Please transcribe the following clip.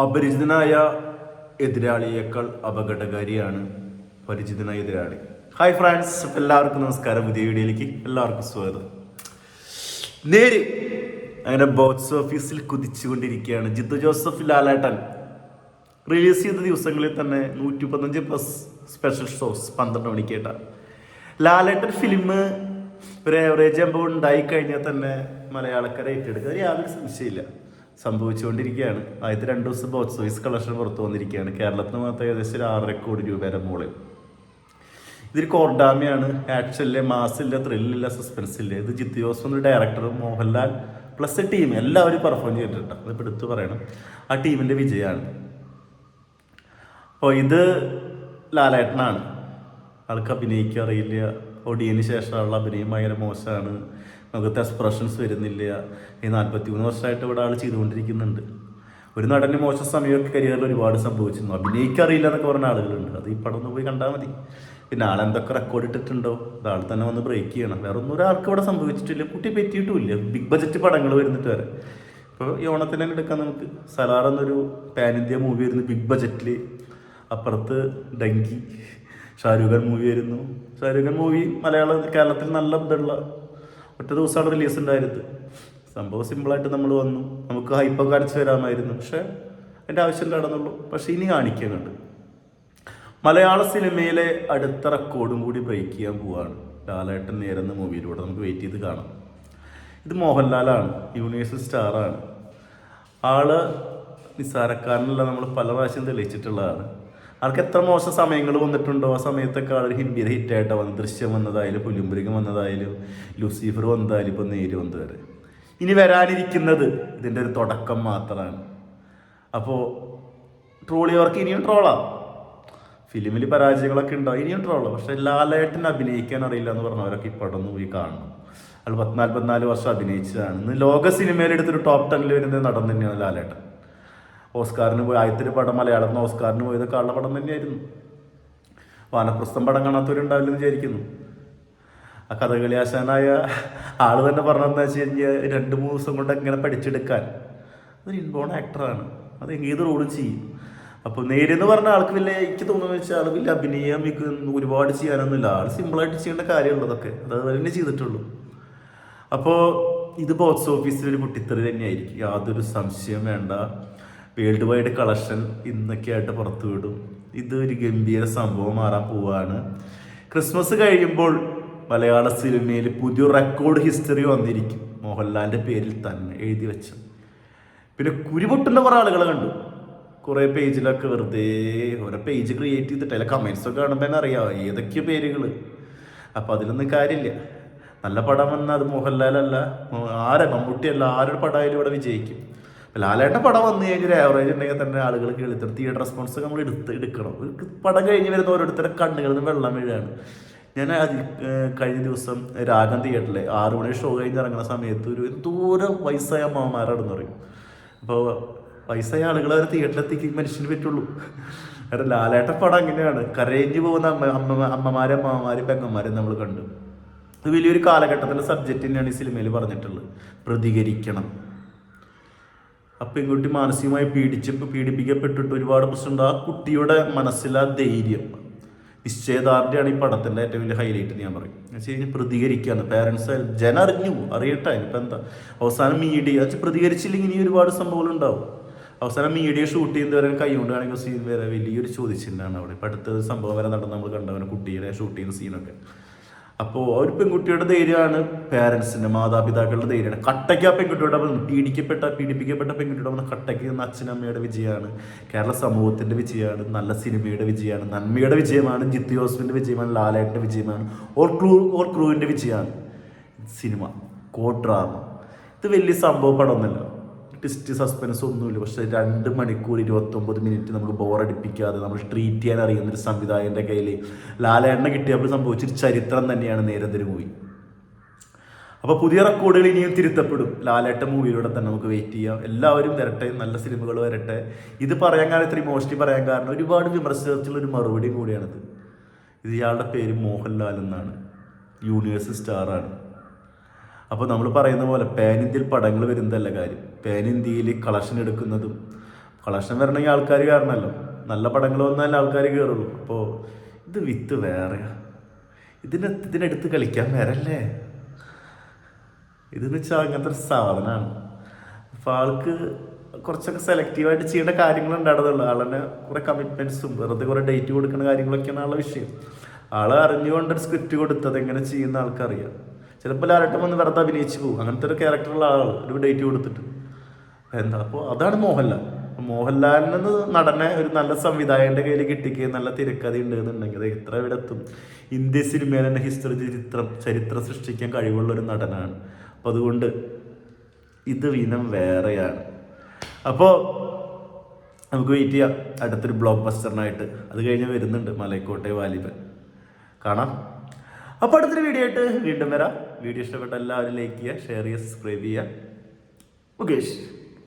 അപരിചിതനായ എതിരാളിയേക്കാൾ അപകടകാരിയാണ് പരിചിതനായ എതിരാളി. Hi friends എല്ലാവർക്കും നമസ്കാരം. പുതിയ വീഡിയോയിലേക്ക് എല്ലാവർക്കും സ്വാഗതം. നേര് അങ്ങനെ ബോക്സ് ഓഫീസിൽ കുതിച്ചുകൊണ്ടിരിക്കുകയാണ് ജിത്തു ജോസഫ് ലാലേട്ടൻ. റിലീസ് ചെയ്ത ദിവസങ്ങളിൽ തന്നെ നൂറ്റി പതിനഞ്ച് പ്ലസ് സ്പെഷ്യൽ ഷോസ് പന്ത്രണ്ട് മണിക്കേട്ട. ലാലേട്ടൻ ഫിലിം ഒരു ആവറേജ് എമ്പോൾ ഉണ്ടായി കഴിഞ്ഞാൽ തന്നെ മലയാളക്കാരെ ഏറ്റെടുക്കുക. യാതൊരു സംശയമില്ല സംഭവിച്ചുകൊണ്ടിരിക്കുകയാണ്. ആദ്യത്തെ രണ്ട് ദിവസം ബോക്സ് ഓഫീസ് കളക്ഷൻ പുറത്തു വന്നിരിക്കുകയാണ്. കേരളത്തിന് മാത്രം ഏകദേശം ഒരു ആറര കോടി രൂപയുടെ മുകളിൽ ഇതൊരു കോർഡാമിയാണ്. ആക്ഷനില്ല മാസില്ല ത്രില്ലില്ല സസ്പെൻസ് ഇല്ല ഇത് ജിത്തു ജോസ് എന്ന ഡയറക്ടർ മോഹൻലാൽ പ്ലസ് ടീം എല്ലാവരും പെർഫോം ചെയ്തിട്ടുണ്ട്. അതിപ്പോൾ എടുത്തു പറയണം. ആ ടീമിന്റെ വിജയമാണ്. അപ്പോൾ ഇത് ലാലേട്ടനാണ്. ആൾക്ക് അഭിനയിക്കുക അറിയില്ല. ഒടിയന് ശേഷമുള്ള അഭിനയം ഭയങ്കര മോശമാണ്. മുഖത്ത് എക്സ്പ്രഷൻസ് വരുന്നില്ല. ഈ നാൽപ്പത്തി മൂന്ന് വർഷമായിട്ട് ഇവിടെ ആൾ ചെയ്തുകൊണ്ടിരിക്കുന്നുണ്ട്. ഒരു നടന് മോശം സമയമൊക്കെ കരിയറിൽ ഒരുപാട് സംഭവിച്ചിരുന്നു. അഭിനയിക്കറിയില്ല എന്നൊക്കെ പറഞ്ഞ ആളുകളുണ്ട്. അത് ഈ പടം ഒന്ന് പോയി കണ്ടാൽ മതി. പിന്നെ ആളെന്തൊക്കെ റെക്കോർഡ് ഇട്ടിട്ടുണ്ടോ? ആൾ തന്നെ വന്ന് ബ്രേക്ക് ചെയ്യണം. വേറെ ഒന്നും ഒരാൾക്ക് ഇവിടെ സംഭവിച്ചിട്ടില്ല. കുട്ടി പറ്റിയിട്ടുമില്ല. ബിഗ് ബജറ്റ് പടങ്ങൾ വരുന്നിട്ട് വരെ. ഇപ്പോൾ ഈ ഓണത്തിന് തന്നെ എടുക്കാം നമുക്ക്. സലാർ എന്നൊരു പാൻ ഇന്ത്യ മൂവി വരുന്നു. ബിഗ് ബജറ്റിൽ അപ്പുറത്ത് ഡങ്കി ഷാരൂഖ് മൂവി വരുന്നു. ഷാരൂഖ് മൂവി മലയാള കേരളത്തിൽ നല്ല ഇതുള്ള ഒറ്റ ദിവസമാണ് റിലീസ് ഉണ്ടായിരുന്നത് സംഭവം സിമ്പിളായിട്ട് നമ്മൾ വന്നു. നമുക്ക് ഹൈപ്പൊക്കെ അടിച്ചു വരാമായിരുന്നു. പക്ഷേ അതിന്റെ ആവശ്യം കാണുന്നുള്ളൂ പക്ഷേ ഇനി കാണിക്കുന്നുണ്ട്. മലയാള സിനിമയിലെ അടുത്ത റെക്കോർഡും കൂടി ബ്രേക്ക് ചെയ്യാൻ പോവാണ്. ലാലേട്ടൻ നേരുന്ന മൂവിയിലൂടെ നമുക്ക് വെയിറ്റ് ചെയ്ത് കാണാം. ഇത് മോഹൻലാലാണ്. യൂണിവേഴ്സൽ സ്റ്റാറാണ് ആൾ നിസ്സാരക്കാരനല്ല നമ്മൾ പല പ്രാവശ്യം തെളിയിച്ചിട്ടുള്ളതാണ്. ആൾക്ക് എത്ര മോശം സമയങ്ങൾ വന്നിട്ടുണ്ടോ? ആ സമയത്തൊക്കെ ആൾ ഹിന്ദിയിൽ ഹിറ്റായിട്ട് വന്നത്. ദൃശ്യം വന്നതായാലും പുലിമ്പുരികം വന്നതായാലും ലൂസിഫർ വന്നതായാലും ഇപ്പം നേര് വന്നത് വരെ. ഇനി വരാനിരിക്കുന്നത് ഇതിന്റെ ഒരു തുടക്കം മാത്രമാണ്. അപ്പോൾ ട്രോളിയവർക്ക് ഇനിയും ട്രോളാം. ഫിലിമിൽ പരാജയങ്ങളൊക്കെ ഉണ്ടാവും ഇനിയും ട്രോളാം. പക്ഷെ ലാലേട്ടൻ അഭിനയിക്കാൻ അറിയില്ല എന്ന് പറഞ്ഞവരൊക്കെ ഇപ്പോഴൊന്ന് പോയി കാണണം. അയാൾ പത്തിനാല് പതിനാല് വർഷം അഭിനയിച്ചതാണ്. ഇന്ന് ലോക സിനിമയിലെടുത്തൊരു ടോപ്പ് ടെന്നിൽ വരുന്നത് നടൻ തന്നെയാണ് ലാലേട്ടൻ. ഓസ്കാറിന് പോയി ആദ്യത്തെ പടം മലയാളത്തിൽ നിന്ന് ഓസ്കാറിന് പോയതൊക്കെ ആളുടെ പടം തന്നെയായിരുന്നു. വാനപ്രസ്ഥം പടം കാണാത്തവരുണ്ടാവില്ലെന്ന് വിചാരിക്കുന്നു. ആ കഥകളി ആശാനായ ആൾ തന്നെ പറഞ്ഞതെന്ന് വെച്ച് കഴിഞ്ഞാൽ രണ്ട് മൂന്ന് ദിവസം കൊണ്ട് എങ്ങനെ പഠിച്ചെടുക്കാൻ. അതൊരു ഇൻബോൺ ആക്ടറാണ് അത് ഏത് റോളും ചെയ്യും. അപ്പോൾ നേരെന്ന് പറഞ്ഞ ആൾക്ക് വലിയ എനിക്ക് തോന്നുന്നു വെച്ചാൽ ആൾ വലിയ അഭിനയം ഒരുപാട് ചെയ്യാനൊന്നുമില്ല. ആൾ സിമ്പിളായിട്ട് ചെയ്യേണ്ട കാര്യമുള്ളതൊക്കെ അത് തന്നെ ചെയ്തിട്ടുള്ളൂ. അപ്പോൾ ഇത് ബോക്സ് ഓഫീസിലൊരു ഒരു കുട്ടിത്തെറി തന്നെയായിരിക്കും. യാതൊരു സംശയം വേണ്ട. വേൾഡ് വൈഡ് കളക്ഷൻ ഇന്നൊക്കെ ആയിട്ട് പുറത്തു വിടും. ഇത് ഒരു ഗംഭീര സംഭവം മാറാൻ പോവാണ്. ക്രിസ്മസ് കഴിയുമ്പോൾ മലയാള സിനിമയിൽ പുതിയ റെക്കോർഡ് ഹിസ്റ്ററി വന്നിരിക്കും. മോഹൻലാലിന്റെ പേരിൽ തന്നെ എഴുതി വെച്ച. പിന്നെ കുരുപൊട്ടുന്ന കുറേ ആളുകളെ കണ്ടു. കുറേ പേജിലൊക്കെ വെറുതെ ഓരോ പേജ് ക്രിയേറ്റ് ചെയ്തിട്ട് അതിലെ കമൻസ് ഒക്കെ കാണുമ്പോൾ അറിയാം. ഏതൊക്കെയോ പേരുകൾ അപ്പോൾ അതിലൊന്നും കാര്യമില്ല. നല്ല പടം വന്നാൽ അത് മോഹൻലാലല്ല. ആരെ മമ്മൂട്ടിയല്ല ആരുടെ പടമായാലും ഇവിടെ വിജയിക്കും. ലാലേട്ട പടം വന്നു കഴിഞ്ഞാൽ ഒരു ആവറേജ് ഉണ്ടെങ്കിൽ തന്നെ ആളുകൾ കേളിത്തരം തിയേറ്റർ റെസ്പോൺസ് നമ്മൾ എടുത്ത് എടുക്കണം. പടം കഴിഞ്ഞ് വരുന്ന ഓരോരുത്തരുടെ കണ്ണുകളിൽ നിന്ന് വെള്ളം വീഴാണ്. ഞാൻ കഴിഞ്ഞ ദിവസം രാഗം തിയേറ്ററിൽ ആറു മണി ഷോ കഴിഞ്ഞ് ഇറങ്ങുന്ന സമയത്ത് ഒരു ദൂരം വയസ്സായ അമ്മമാരാണെന്ന് പറയും. അപ്പോൾ വയസ്സായ ആളുകൾ അവരെ തിയേറ്ററിലെത്തിക്ക് മനുഷ്യന് പറ്റുള്ളൂ. കാരണം ലാലേട്ട പടം അങ്ങനെയാണ്. കരയിഞ്ഞു പോകുന്ന അമ്മ അമ്മ അമ്മമാരും അമ്മമാരും പെങ്ങന്മാരും നമ്മൾ കണ്ടു. ഇത് വലിയൊരു കാലഘട്ടത്തിന്റെ സബ്ജക്റ്റ് തന്നെയാണ് ഈ സിനിമയിൽ പറഞ്ഞിട്ടുള്ളത്. പ്രതികരിക്കണം. ആ പെൺകുട്ടി മാനസികമായി പീഡിച്ച് പീഡിപ്പിക്കപ്പെട്ടിട്ട് ഒരുപാട് പ്രശ്നമുണ്ട് ആ കുട്ടിയുടെ മനസ്സിലാ ധൈര്യം. നിശ്ചയദാർഢ്യമാണ് ഈ പടത്തിന്റെ ഏറ്റവും വലിയ ഹൈലൈറ്റ് ഞാൻ പറയും. എന്ന് വെച്ച് കഴിഞ്ഞാൽ പ്രതികരിക്കുകയാണ് പാരൻസ് ജനം അറിഞ്ഞു അറിയട്ടെ ഇപ്പം എന്താ? അവസാനം മീഡിയ വെച്ചാൽ പ്രതികരിച്ചില്ലെങ്കിൽ ഇനി ഒരുപാട് സംഭവങ്ങൾ ഉണ്ടാവും. അവസാനം മീഡിയ ഷൂട്ട് ചെയ്യുന്നത് വരെ കൈ കൊണ്ട് കാണിക്കുന്ന സീൻ വരെ വലിയൊരു ചോദിച്ചിട്ടുണ്ടാണ് അവിടെ. ഇപ്പം അടുത്ത സംഭവം വരെ നടന്ന് നമ്മൾ കണ്ടവനെ കുട്ടിയുടെ ഷൂട്ട് ചെയ്യുന്ന സീനൊക്കെ അപ്പോൾ ഒരു പെൺകുട്ടിയുടെ ധൈര്യമാണ് പേരൻസിന്റെ മാതാപിതാക്കളുടെ ധൈര്യമാണ്. കട്ടയ്ക്ക് ആ പെൺകുട്ടിയുടെ പീഡിക്കപ്പെട്ട പീഡിപ്പിക്കപ്പെട്ട പെൺകുട്ടിയുടെ വന്ന് കട്ടയ്ക്ക് നിന്ന് അച്ഛനമ്മയുടെ വിജയമാണ്. കേരള സമൂഹത്തിന്റെ വിജയമാണ് നല്ല സിനിമയുടെ വിജയമാണ് നന്മയുടെ വിജയമാണ് ജിത്തു ജോസഫിന്റെ വിജയമാണ് ലാലേട്ടന്റെ വിജയമാണ് ഓർ ക്രൂ ഓർ ക്രൂവിന്റെ വിജയമാണ്. സിനിമ കോ ഡ്രാമ. ഇത് വലിയ സംഭവ ട്വിസ്റ്റ് സസ്പെൻസ് ഒന്നുമില്ല. പക്ഷേ രണ്ട് മണിക്കൂർ ഇരുപത്തൊമ്പത് മിനിറ്റ് നമുക്ക് ബോറടിപ്പിക്കാതെ നമ്മൾ ട്രീറ്റ് ചെയ്യാൻ അറിയുന്ന ഒരു സംവിധായകന്റെ കയ്യിൽ ലാലേണ്ണ കിട്ടിയപ്പോൾ സംഭവിച്ചൊരു ചരിത്രം തന്നെയാണ് നേരത്തെ മൂവി അപ്പോൾ പുതിയ റെക്കോർഡുകൾ ഇനിയും തിരുത്തപ്പെടും. ലാലേട്ട മൂവിയിലൂടെ തന്നെ നമുക്ക് വെയിറ്റ് ചെയ്യാം. എല്ലാവരും വരട്ടെ നല്ല സിനിമകൾ വരട്ടെ. ഇത് പറയാൻ കാരണം ഇത്ര ഇമോഷണലി പറയാൻ കാരണം ഒരുപാട് വിമർശനത്തിലുള്ള ഒരു മറുപടിയും കൂടിയാണിത്. ഇത് ഇയാളുടെ പേര് മോഹൻലാൽ എന്നാണ്. യൂണിവേഴ്സ് സ്റ്റാറാണ് അപ്പോൾ നമ്മൾ പറയുന്ന പോലെ പാൻ ഇന്ത്യയിൽ പടങ്ങൾ വരുന്നതല്ല കാര്യം. പാൻ ഇന്ത്യയിൽ കളക്ഷൻ എടുക്കുന്നതും കളക്ഷൻ വരണമെങ്കിൽ ആൾക്കാർ കാരണമല്ലോ. നല്ല പടങ്ങൾ വന്നാലേ ആൾക്കാർ കയറുള്ളൂ അപ്പോൾ ഇത് വിത്ത് വേറെ. ഇതിനെ ഇതിനെടുത്ത് കളിക്കാൻ വരല്ലേ ഇതെന്ന് വെച്ചാൽ അങ്ങനത്തെ ഒരു സാധനമാണ് അപ്പോൾ ആൾക്ക് കുറച്ചൊക്കെ സെലക്റ്റീവായിട്ട് ചെയ്യേണ്ട കാര്യങ്ങൾ ഉണ്ടായിരുന്നുള്ളൂ. ആളെന്നെ കുറേ കമ്മിറ്റ്മെന്റ്സും വെറുതെ കുറേ ഡേറ്റ് കൊടുക്കുന്ന കാര്യങ്ങളൊക്കെയാണ് ആളുടെ വിഷയം. ആൾ അറിഞ്ഞുകൊണ്ട് സ്ക്രിപ്റ്റ് കൊടുത്തത് എങ്ങനെ ചെയ്യുന്ന ആൾക്കറിയാം. ചിലപ്പോൾ ലാലട്ടം വന്ന് വെറുതെ അഭിനയിച്ച് പോകും. അങ്ങനത്തെ ഒരു ക്യാരക്ടറുള്ള ആൾ ഒരു ഡേറ്റ് കൊടുത്തിട്ട്. എന്താ? അപ്പോൾ അതാണ് മോഹൻലാൽ. മോഹൻലാലിൽ നിന്ന് നടനെ ഒരു നല്ല സംവിധായകന്റെ കയ്യിൽ കിട്ടിക്കുക നല്ല തിരക്കഥ ഉണ്ട് എന്നുണ്ടെങ്കിൽ അത് എത്ര ഇവിടെ എത്തും? സിനിമയിൽ തന്നെ ഹിസ്റ്ററി ചരിത്രം ചരിത്രം സൃഷ്ടിക്കാൻ കഴിവുള്ള ഒരു നടനാണ്. അപ്പോൾ അതുകൊണ്ട് ഇത് വിനം വേറെയാണ്. അപ്പോൾ നമുക്ക് വെയിറ്റ് ചെയ്യാം. അടുത്തൊരു ബ്ലോക്ക് ബസ്റ്ററിനായിട്ട് അത് കഴിഞ്ഞ് വരുന്നുണ്ട് മലയക്കോട്ടെ വാലിബൻ. കാണാം. അപ്പോൾ അടുത്തൊരു വീഡിയോ ആയിട്ട് വീണ്ടും വരാം. വീഡിയോ ഇഷ്ടപ്പെട്ട എല്ലാവരും ലൈക്ക് ചെയ്യുക ഷെയർ ചെയ്യുക സബ്സ്ക്രൈബ് ചെയ്യുക. മുകേഷ്.